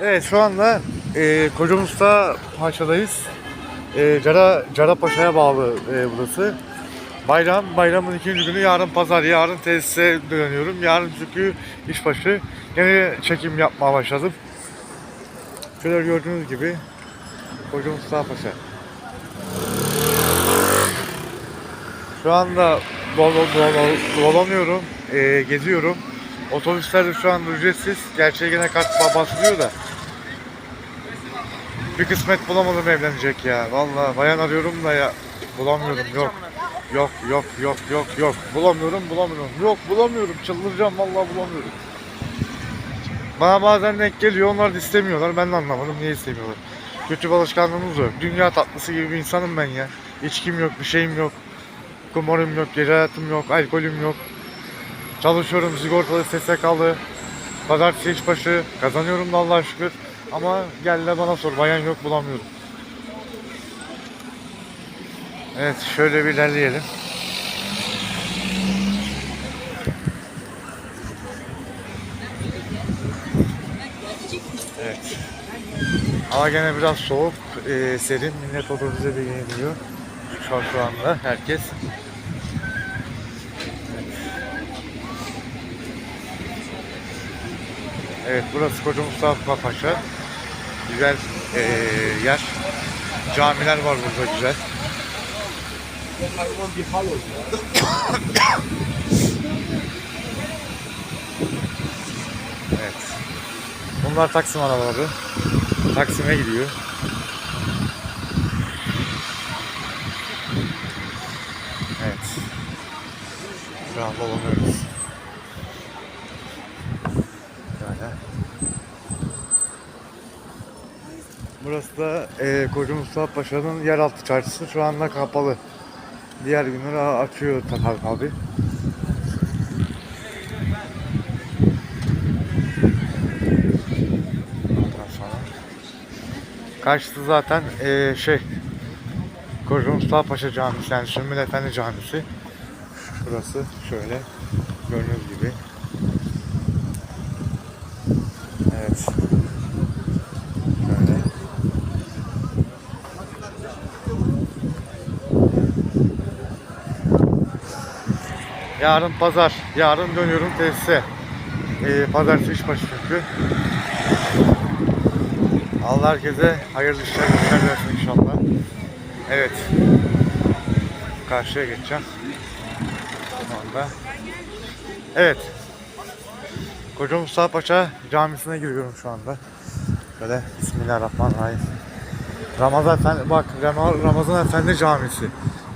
Evet şu anda e, Kocamusta Paşa'dayız. E, Cara, Cara Paşa'ya bağlı e, burası. Bayram, bayramın ikinci günü yarın pazar, yarın tesise dönüyorum. Yarın çünkü işbaşı. Yine çekim yapmaya başladım. Şöyle gördüğünüz gibi Koca Mustafa Paşa. Şu anda dol, dol, dol- dolanıyorum, e, geziyorum. Otobüsler de şu an ücretsiz. Gerçi gene kart ba- basılıyor da. Bir kısmet bulamadım evlenecek ya. Vallahi bayan arıyorum da ya bulamıyorum yok. Yok yok yok yok yok. Bulamıyorum bulamıyorum. Yok bulamıyorum. Çıldıracağım vallahi bulamıyorum. Bana bazen denk geliyor onlar da istemiyorlar. Ben de anlamadım niye istemiyorlar. Kötü bir alışkanlığımız yok. Dünya tatlısı gibi bir insanım ben ya. İçkim yok, bir şeyim yok. Kumarım yok, gece hayatım yok, alkolüm yok. Çalışıyorum sigortalı SSK'lı. Pazartesi işbaşı. Kazanıyorum da Allah'a şükür. Ama gel de bana sor. Bayan yok bulamıyorum. Evet şöyle bir ilerleyelim. Evet. Hava gene biraz soğuk, e, serin. Millet otobüse de geliyor. Şu an şu anda herkes. Evet burası Koca Mustafa Paşa. Güzel e, yer. Camiler var burada güzel. Evet. Bunlar Taksim arabaları. Taksim'e gidiyor. Evet. Şu an dolanıyoruz. Böyle. Burası da e, Koca Mustafa Paşa'nın yeraltı çarşısı şu anda kapalı. Diğer günleri a- açıyor tabii abi. Karşısı zaten e, şey Koca Mustafa Paşa Camisi yani Sümbül Efendi Camisi. Burası şöyle gördüğünüz gibi. Evet. Yarın pazar. Yarın dönüyorum tesise. Ee, pazartesi işbaşı çünkü. Allah herkese hayırlı işler, işler versin inşallah. Evet. Karşıya geçeceğim. Şu. Evet. Koca Mustafa Paşa Camisi'ne giriyorum şu anda. Şöyle Bismillahirrahmanirrahim. Ramazan Efendi, bak Rama- Ramazan Efendi Camisi.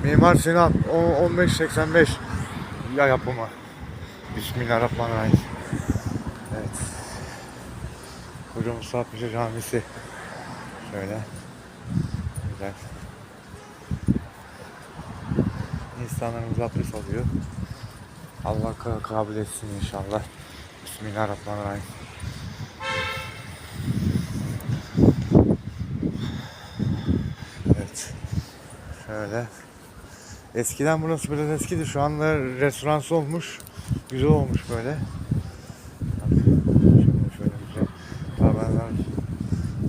Mimar Sinan o- 1585 ya yapımı. Bismillahirrahmanirrahim. Evet. Koca Mustafa Paşa Camisi. Şöyle. Güzel. İnsanlarımız abdest alıyor. Allah ka- kabul etsin inşallah. Bismillahirrahmanirrahim. Evet. Şöyle. Eskiden burası biraz eskidi. Şu anda restoransı olmuş. Güzel olmuş böyle. Şöyle, şöyle güzel tabanlar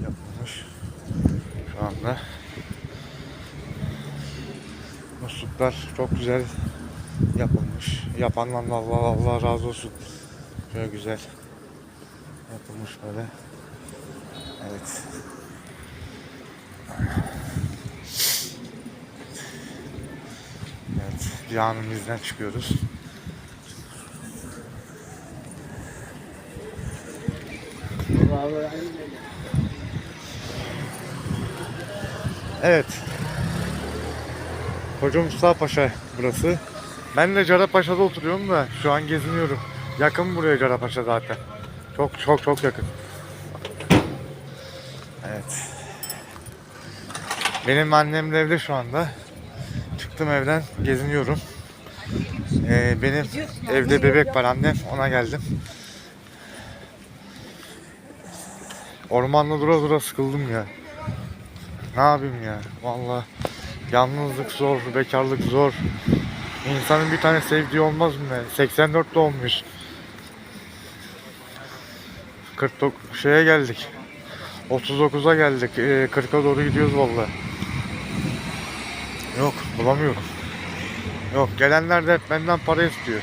yapılmış. Şu anda. Musluklar çok güzel yapılmış. Yapandan da Allah Allah razı olsun. Şöyle güzel yapılmış böyle. Evet. Evet, camimizden çıkıyoruz. Evet. Koca Mustafa Paşa burası. Ben de Carapaşa'da oturuyorum da şu an geziniyorum. Yakın buraya Carapaşa zaten. Çok çok çok yakın. Evet. Benim annem de evde şu anda. Çıktım evden geziniyorum. Ee, benim evde bebek var annem ona geldim. Ormanda dura dura sıkıldım ya. Ne yapayım ya vallahi yalnızlık zor, bekarlık zor. İnsanın bir tane sevdiği olmaz mı? ya? 84 doğmuş. 49 şeye geldik. 39'a geldik. Ee, 40'a doğru gidiyoruz vallahi. Yok bulamıyorum. Yok gelenler de benden para istiyor.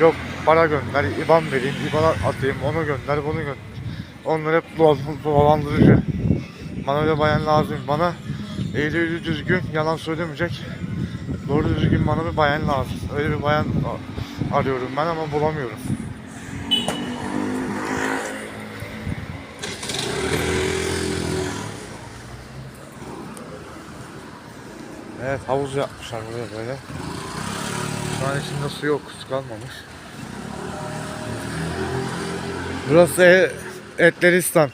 Yok para gönder, IBAN vereyim, IBAN atayım, onu gönder, bunu gönder. Onlar hep dolan- dolandırıcı. Bana öyle bayan lazım. Bana eğri düzgün, yalan söylemeyecek. Doğru düzgün bana bir bayan lazım. Öyle bir bayan arıyorum ben ama bulamıyorum. Evet havuz yapmışlar buraya böyle. Şu an içinde su yok, su kalmamış. Burası e Etleristan.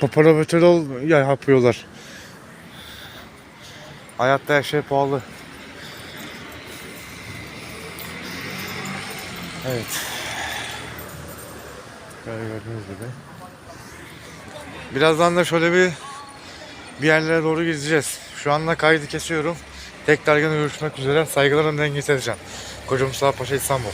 Paparometrol ya yapıyorlar. Hayatta her şey pahalı. Evet. Böyle gördüğünüz gibi. Birazdan da şöyle bir bir yerlere doğru gideceğiz. Şu anda kaydı kesiyorum. Tekrar görüşmek üzere. Saygılarımla dengesi edeceğim. Kocam Mustafa Paşa İstanbul.